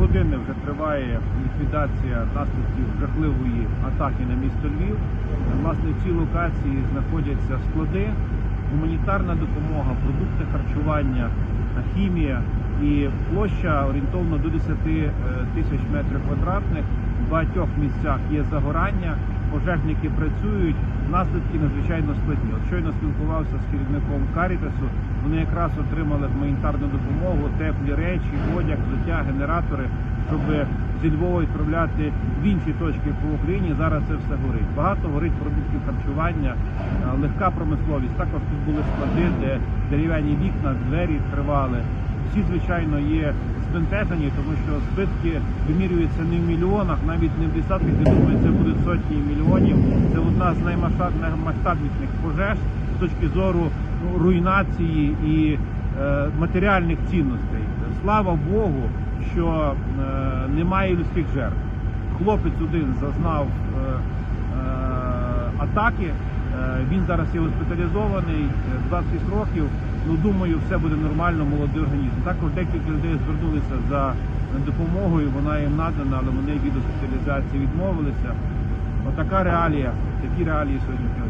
години вже триває ліквідація наслідків жахливої атаки на місто Львів. Власне, в цій локації знаходяться склади, гуманітарна допомога, продукти харчування, хімія і площа орієнтовно до 10 е, тисяч метрів квадратних. В багатьох місцях є загорання, пожежники працюють, наслідки надзвичайно складні. От щойно спілкувався з керівником Карітасу. Вони якраз отримали гуманітарну допомогу, теплі речі, одяг, взуття, генератори, щоб зі Львова відправляти в інші точки по Україні. Зараз це все горить. Багато горить продуктів харчування, легка промисловість. Також тут були склади, де дерев'яні вікна, двері відкривали. Всі, звичайно, є збентежені, тому що збитки вимірюються не в мільйонах, навіть не в десятках, я думаю, це будуть сотні мільйонів. Це одна з наймасштабніших пожеж з точки зору ну, руйнації і е, матеріальних цінностей. Слава Богу, що е, немає людських жертв. Хлопець один зазнав е, е, атаки. Е, Він зараз є госпіталізований, е, 26 років. Ну думаю, все буде нормально, молодий організм. Також декілька людей звернулися за допомогою. Вона їм надана, але вони від госпіталізації відмовилися. Отака реалія, такі реалії сьогодні.